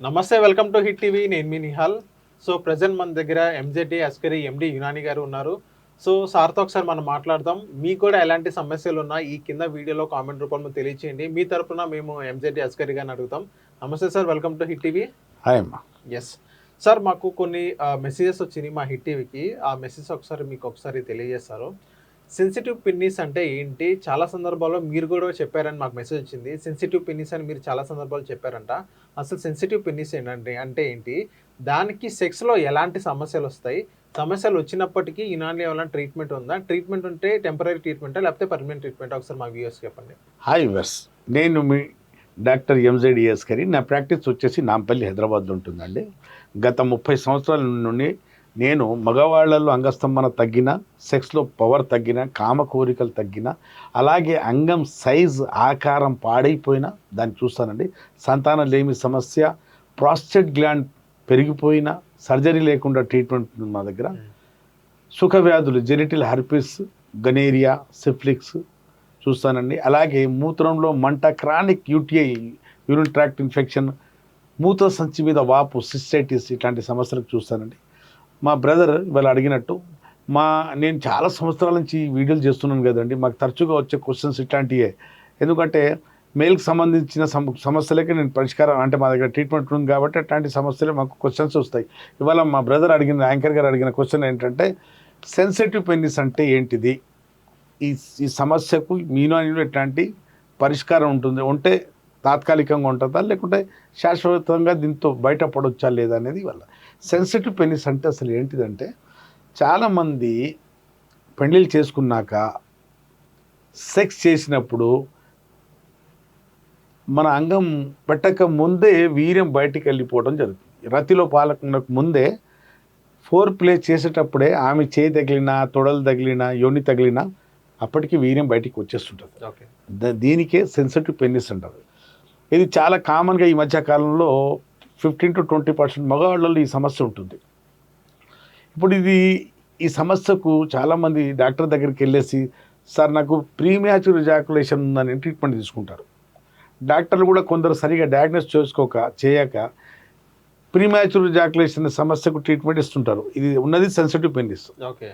నమస్తే welcome to hit TV. నేను మీ Nihal. So present మన దగ్గర ఎంజెడ్డి అస్కరి ఎండి యునాని గారు ఉన్నారు. సో సార్తో ఒకసారి మనం మాట్లాడదాం. మీకు కూడా ఎలాంటి సమస్యలు ఉన్నా ఈ కింద వీడియోలో కామెంట్ రూపంలో తెలియచేయండి. మీ తరపున మేము ఎంజెడ్డి అస్కరి గారిని అడుగుతాం. నమస్తే sir welcome to Hit TV. Hi అమ్మా. ఎస్ సార్ మాకు కొన్ని మెసేజెస్ వచ్చినాయి మా హిట్ టీవీకి. ఆ మెసేజ్ ఒకసారి మీకు ఒకసారి తెలియజేస్తారు. సెన్సిటివ్ పిన్నిస్ అంటే ఏంటి? చాలా సందర్భాల్లో మీరు కూడా చెప్పారని మాకు మెసేజ్ వచ్చింది. సెన్సిటివ్ పిన్నిస్ అని మీరు చాలా సందర్భాలు చెప్పారంట. అసలు సెన్సిటివ్ పిన్నీస్ ఏంటంటే అంటే ఏంటి? దానికి సెక్స్లో ఎలాంటి సమస్యలు వస్తాయి? సమస్యలు వచ్చినప్పటికీ ఇనాన్లో ఏమైనా ట్రీట్మెంట్ ఉందా? ట్రీట్మెంట్ ఉంటే టెంపరీ ట్రీట్మెంటా లేకపోతే పర్మనెంట్ ట్రీట్మెంట్ ఒకసారి మా వ్యూస్ చెప్పండి. హాయ్ వెస్ నేను మీ డాక్టర్ ఎంజెడిఎస్ గారి. నా ప్రాక్టీస్ వచ్చేసి నాంపల్లి హైదరాబాద్లో ఉంటుందండి. గత ముప్పై సంవత్సరాల నుండి నేను మగవాళ్ళలో అంగస్తంభన తగ్గిన సెక్స్లో పవర్ తగ్గిన కామ కోరికలు తగ్గిన అలాగే అంగం సైజ్ ఆకారం పాడైపోయినా దాన్ని చూస్తానండి. సంతానం లేమి సమస్య ప్రాస్టేట్ గ్లాండ్ పెరిగిపోయిన సర్జరీ లేకుండా ట్రీట్మెంట్ మా దగ్గర. సుఖ వ్యాధులు జెనిటల్ హర్పిస్ గనేరియా సిఫ్లిక్స్ చూస్తానండి. అలాగే మూత్రంలో మంట chronic UTI urine tract infection మూత్ర సంచి మీద వాపు సిస్టైటిస్ ఇట్లాంటి సమస్యలకు చూస్తానండి. మా బ్రదర్ ఇవాళ అడిగినట్టు మా నేను చాలా సంవత్సరాల నుంచి వీడియోలు చేస్తున్నాను కదండి మాకు తరచుగా వచ్చే క్వశ్చన్స్ ఇట్లాంటివే ఎందుకంటే మేల్కి సంబంధించిన సమ నేను పరిష్కారం అంటే మా దగ్గర ట్రీట్మెంట్ ఉంది కాబట్టి అట్లాంటి సమస్యలు మాకు క్వశ్చన్స్ వస్తాయి. ఇవాళ మా బ్రదర్ అడిగిన యాంకర్ గారు అడిగిన క్వశ్చన్ ఏంటంటే సెన్సిటివ్ పెన్నిస్ అంటే ఏంటిది? ఈ ఈ సమస్యకు మీనో ఎట్లాంటి పరిష్కారం ఉంటుంది? ఉంటే తాత్కాలికంగా ఉంటుందా? లేకుంటే శాశ్వతంగా దీంతో బయటపడొచ్చా లేదా అనేది వల్ల సెన్సిటివ్ పెన్నిస్ అంటే అసలు ఏంటిదంటే చాలామంది పెళ్ళిళ్ళు చేసుకున్నాక సెక్స్ చేసినప్పుడు మన అంగం పెట్టక ముందే వీర్యం బయటికి వెళ్ళిపోవడం జరుగుతుంది. రతిలో పాలకునకు ముందే ఫోర్ ప్లే చేసేటప్పుడే ఆమె చేయి తగిలినా తొడలు తగిలినా యోని తగిలినా అప్పటికి వీర్యం బయటికి వచ్చేస్తుంటుంది. దీనికే సెన్సిటివ్ పెన్నిస్ అంటారు. ఇది చాలా కామన్గా ఈ మధ్య కాలంలో ఫిఫ్టీన్ టు ట్వంటీ పర్సెంట్ మగవాళ్ళలో ఈ సమస్య ఉంటుంది. ఇప్పుడు ఇది ఈ సమస్యకు చాలామంది డాక్టర్ దగ్గరికి వెళ్ళేసి సార్ నాకు ప్రీమ్యాచుర్ జాకులేషన్ ఉందని ట్రీట్మెంట్ తీసుకుంటారు. డాక్టర్లు కూడా కొందరు సరిగా డయాగ్నోస్ చేసుకోక చేయక ప్రీమ్యాచుర్ జాకులేషన్ సమస్యకు ట్రీట్మెంట్ ఇస్తుంటారు. ఇది ఉన్నది సెన్సిటివ్ పెన్నిస్ ఓకే.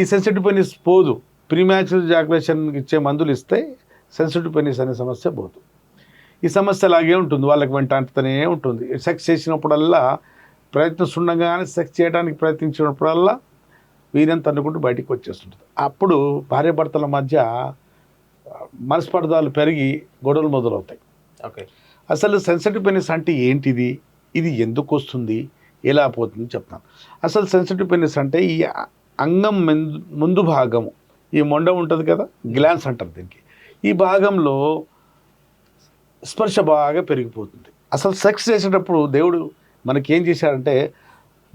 ఈ సెన్సిటివ్ పెనిస్ పోదు. ప్రీమ్యాచుర్ జాకులేషన్ ఇచ్చే మందులు ఇస్తే సెన్సిటివ్ పెనిస్ అనే సమస్య పోదు. ఈ సమస్య అలాగే ఉంటుంది. వాళ్ళకి వెంట ఉంటుంది. సెక్స్ చేసినప్పుడల్లా ప్రయత్నిస్తుండగానే సెక్స్ చేయడానికి ప్రయత్నించినప్పుడల్లా వీర్యం తన్నుకుంటూ బయటికి వచ్చేస్తుంటుంది. అప్పుడు భార్యాభర్తల మధ్య మనస్పర్ధాలు పెరిగి గొడవలు మొదలవుతాయి. ఓకే. అసలు సెన్సిటివ్ పెనిస్ అంటే ఏంటిది? ఇది ఎందుకు వస్తుంది? ఎలా పోతుంది చెప్తాను. అసలు సెన్సిటివ్ పెనిస్ అంటే ఈ అంగం మెందు- ముందు భాగము ఈ మొండ ఉంటుంది కదా గ్లాన్స్ అంటారు దీనికి. ఈ భాగంలో స్పర్శ బాగా పెరిగిపోతుంది. అసలు సెక్స్ చేసేటప్పుడు దేవుడు మనకేం చేశాడంటే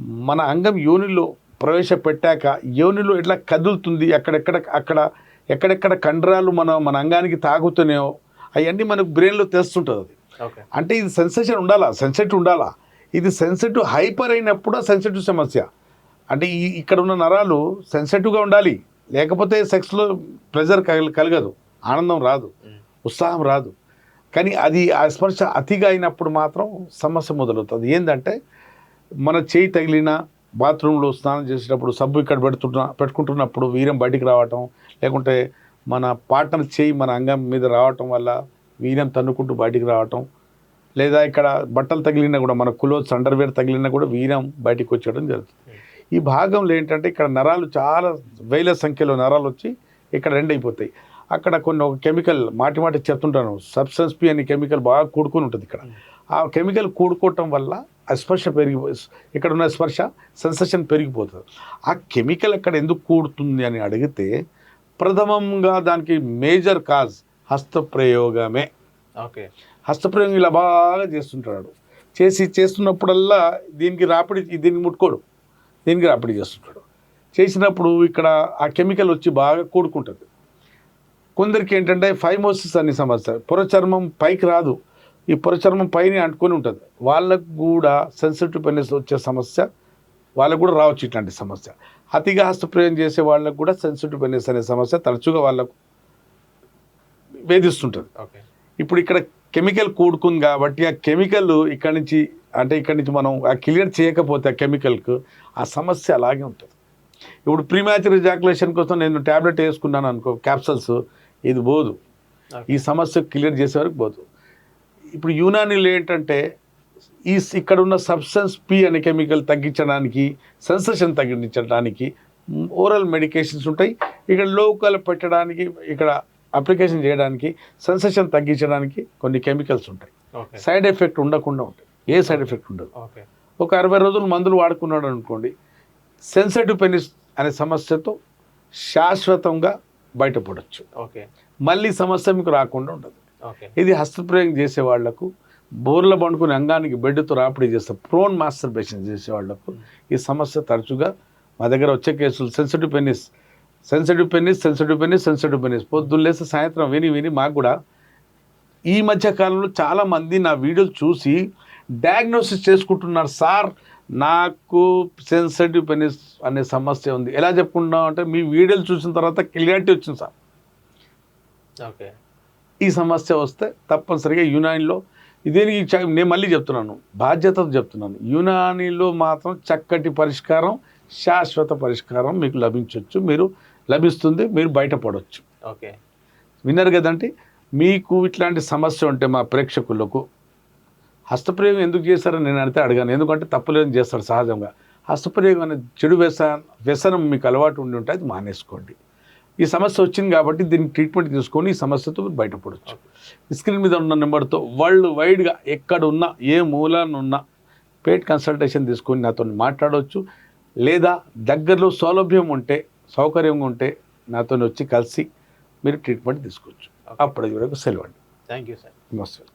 మన అంగం యోనిలో ప్రవేశపెట్టాక యోనిలో ఎట్లా కదులుతుంది అక్కడెక్కడ అక్కడ ఎక్కడెక్కడ కండరాలు మన మన అంగానికి తాగుతున్నాయో అవన్నీ మనకు బ్రెయిన్లో తెస్తుంటుంది అది. అంటే ఇది సెన్సేషన్ ఉండాలా? సెన్సిటివ్ ఉండాలా? ఇది సెన్సిటివ్ హైపర్ అయినప్పుడు సెన్సిటివ్ సమస్య? అంటే ఈ ఇక్కడ ఉన్న నరాలు సెన్సిటివ్గా ఉండాలి. లేకపోతే సెక్స్లో ప్రెజర్ కల కలగదు. ఆనందం రాదు. ఉత్సాహం రాదు. కానీ అది ఆ స్పర్శ అతిగా అయినప్పుడు మాత్రం సమస్య మొదలవుతుంది. ఏంటంటే మన చేయి తగిలిన బాత్రూంలో స్నానం చేసేటప్పుడు సబ్బు ఇక్కడ పెడుతున్న పెట్టుకుంటున్నప్పుడు వీర్యం బయటికి రావటం లేకుంటే మన పార్ట్నర్ చేయి మన అంగం మీద రావటం వల్ల వీర్యం తన్నుకుంటూ బయటికి రావటం లేదా ఇక్కడ బట్టలు తగిలినా కూడా మన కులోత్స్ అండర్వేర్ తగిలినా కూడా వీరం బయటికి వచ్చేయడం జరుగుతుంది. ఈ భాగంలో ఏంటంటే ఇక్కడ నరాలు చాలా వేల సంఖ్యలో నరాలు వచ్చి ఇక్కడ రెండు అయిపోతాయి అక్కడ కొన్ని ఒక కెమికల్ మాటి మాటి చెప్తుంటాను. సబ్స్టెన్స్ పి అనే కెమికల్ బాగా కూడుకొని ఉంటుంది ఇక్కడ. ఆ కెమికల్ కూడుకోవటం వల్ల ఆ స్పర్శ పెరిగి ఇక్కడ ఉన్న స్పర్శ సెన్సేషన్ పెరిగిపోతుంది. ఆ కెమికల్ అక్కడ ఎందుకు కూడుతుంది అని అడిగితే ప్రథమంగా దానికి మేజర్ కాజ్ హస్తప్రయోగమే. ఓకే. హస్తప్రయోగం ఇలా బాగా చేస్తుంటాడు. చేసి చేస్తున్నప్పుడల్లా దీనికి రాపిడి దీనికి ముట్టుకోడు. దీనికి రాపిడి చేస్తుంటాడు. చేసినప్పుడు ఇక్కడ ఆ కెమికల్ వచ్చి బాగా కూడుకుంటుంది. కొందరికి ఏంటంటే ఫైమోసిస్ అనే సమస్య పొరచర్మం పైకి రాదు. ఈ పొరచర్మం పైన అంటుకొని ఉంటుంది. వాళ్ళకు కూడా సెన్సిటివ్ పెనిస్ వచ్చే సమస్య వాళ్ళకు కూడా రావచ్చు ఇట్లాంటి సమస్య. అతిగా హస్తప్రయోగం చేసే వాళ్ళకు కూడా సెన్సిటివ్ పెనిస్ అనే సమస్య తరచుగా వాళ్ళకు వేధిస్తుంటుంది. ఓకే. ఇప్పుడు ఇక్కడ కెమికల్ కూడుకుంది కాబట్టి ఆ కెమికల్ ఇక్కడి నుంచి అంటే ఇక్కడి నుంచి మనం ఆ క్లియర్ చేయకపోతే ఆ కెమికల్కు ఆ సమస్య అలాగే ఉంటుంది. ఇప్పుడు ప్రీమాచుర్ ఎజాకులేషన్ కోసం నేను ట్యాబ్లెట్ వేసుకున్నాను అనుకో క్యాప్సల్స్ ఇది పోదు. ఈ సమస్య క్లియర్ చేసే వరకు పోదు. ఇప్పుడు యూనానీలో ఏంటంటే ఈ ఇక్కడ ఉన్న సబ్స్టెన్స్ పి అనే కెమికల్ తగ్గించడానికి సెన్సేషన్ తగ్గించడానికి ఓరల్ మెడికేషన్స్ ఉంటాయి. ఇక్కడ లోకల్ పెట్టడానికి ఇక్కడ అప్లికేషన్ చేయడానికి సెన్సేషన్ తగ్గించడానికి కొన్ని కెమికల్స్ ఉంటాయి. సైడ్ ఎఫెక్ట్ ఉండకుండా ఉంటాయి. ఏ సైడ్ ఎఫెక్ట్ ఉండదు. ఒక అరవై రోజులు మందులు వాడుకున్నాడు అనుకోండి సెన్సిటివ్ పెనిస్ అనే సమస్యతో శాశ్వతంగా బయటపడవచ్చు ఓకే. మళ్ళీ సమస్య మీకు రాకుండా ఉండదు ఓకే. ఇది హస్తప్రయోగం చేసే వాళ్ళకు బోర్ల పండుకుని అంగానికి బెడ్తో రాపిడి చేస్తే ప్రోన్ మాస్టర్బేషన్ చేసే వాళ్ళకు ఈ సమస్య తరచుగా మా దగ్గర వచ్చే కేసులు sensitive penis sensitive penis sensitive penis sensitive penis పొద్దున్న లేస్తే సాయంత్రం విని విని మాకు కూడా ఈ మధ్య కాలంలో చాలామంది నా వీడియోలు చూసి డయాగ్నోసిస్ చేసుకుంటున్నారు సార్ నాకు సెన్సిటివ్ పెనిస్ అనే సమస్య ఉంది. ఎలా చెప్పుకుంటున్నాం అంటే మీ వీడియోలు చూసిన తర్వాత క్లియారిటీ వచ్చింది సార్. ఓకే. ఈ సమస్య వస్తే తప్పనిసరిగా యునానిలో చ- నేను మళ్ళీ చెప్తున్నాను బాధ్యతతో చెప్తున్నాను. యునానిలో మాత్రం చక్కటి పరిష్కారం శాశ్వత పరిష్కారం మీకు లభించవచ్చు మీరు లభిస్తుంది మీరు బయటపడవచ్చు ఓకే. విన్నారు కదంటే మీకు ఇట్లాంటి సమస్య ఉంటే మా ప్రేక్షకులకు హస్తప్రయోగం ఎందుకు చేశారని నేను అయితే అడిగాను. ఎందుకంటే తప్పులేని చేస్తాడు సహజంగా. హస్తప్రయోగం అనే చెడు వ్యస వ్యసనం మీకు అలవాటు ఉండి ఉంటే అది మానేసుకోండి. ఈ సమస్య వచ్చింది కాబట్టి దీనికి ట్రీట్మెంట్ తీసుకొని ఈ సమస్యతో బయటపడవచ్చు స్క్రీన్ మీద ఉన్న నెంబర్తో వరల్డ్ వైడ్గా ఎక్కడ ఉన్నా ఏ మూలాన ఉన్నా పేట్ కన్సల్టేషన్ తీసుకొని నాతో మాట్లాడవచ్చు లేదా దగ్గరలో సౌలభ్యం ఉంటే సౌకర్యంగా ఉంటే నాతో వచ్చి కలిసి మీరు ట్రీట్మెంట్ తీసుకోవచ్చు. అప్పటి వరకు సెలవు అండి. Thank you sir. నమస్తే